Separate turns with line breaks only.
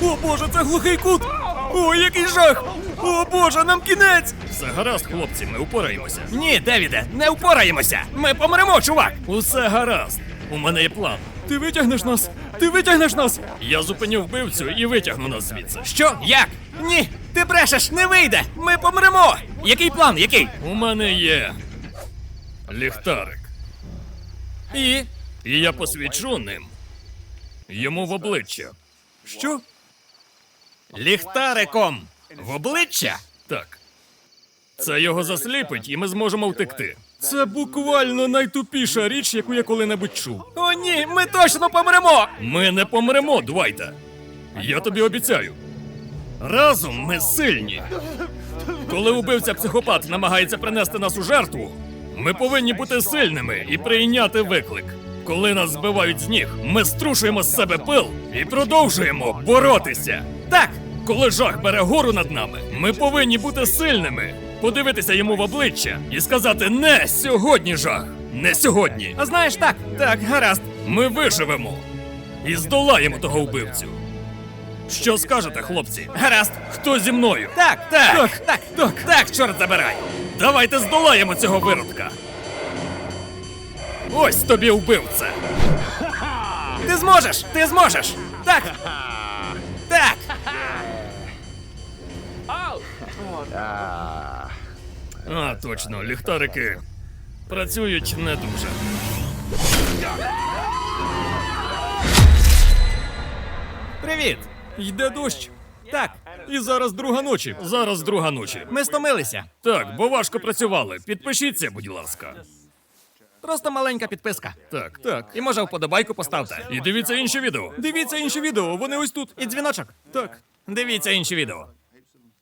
боже, це глухий кут! О, який жах! О боже, нам кінець!
Все гаразд, хлопці, ми упораємося.
Ні, Девіде, не впораємося! Ми помремо, чувак!
Усе гаразд. У мене є план.
Ти витягнеш нас! Ти витягнеш нас!
Я зупиню вбивцю і витягну нас звідси.
Що? Як? Ні! Ти брешеш, не вийде! Ми помремо! Який план? Який?
У мене є ліхтарик.
І.
І я посвічу ним йому в обличчя.
Що? Ліхтариком! В обличчя?
Так. Це його засліпить, і ми зможемо втекти.
Це буквально найтупіша річ, яку я коли-небудь чув. О, ні, ми точно помремо!
Ми не помремо, Двайта. Я тобі обіцяю. Разом ми сильні. Коли убивця психопат намагається принести нас у жертву, ми повинні бути сильними і прийняти виклик. Коли нас збивають з ніг, ми струшуємо з себе пил і продовжуємо боротися.
Так!
Коли жах бере гору над нами, ми повинні бути сильними, подивитися йому в обличчя і сказати не сьогодні, жах, не сьогодні.
А знаєш, так, так, гаразд.
Ми виживемо і здолаємо того вбивцю. Що скажете, хлопці?
Гаразд.
Хто зі мною?
Так, так, так, так, так, так, чорт забирай.
Давайте здолаємо цього виродка. Ось тобі вбивце.
Ти зможеш! Ти зможеш! Так! Так!
А, точно, ліхтарики працюють не дуже.
Привіт! Йде дощ. Так, і зараз друга ночі.
Зараз друга ночі.
Ми стомилися.
Так, бо важко працювали. Підпишіться, будь ласка.
Просто маленька підписка.
Так, так.
І може вподобайку поставте.
І дивіться інші відео.
Дивіться інші відео, вони ось тут. І дзвіночок. Так. Дивіться інші відео.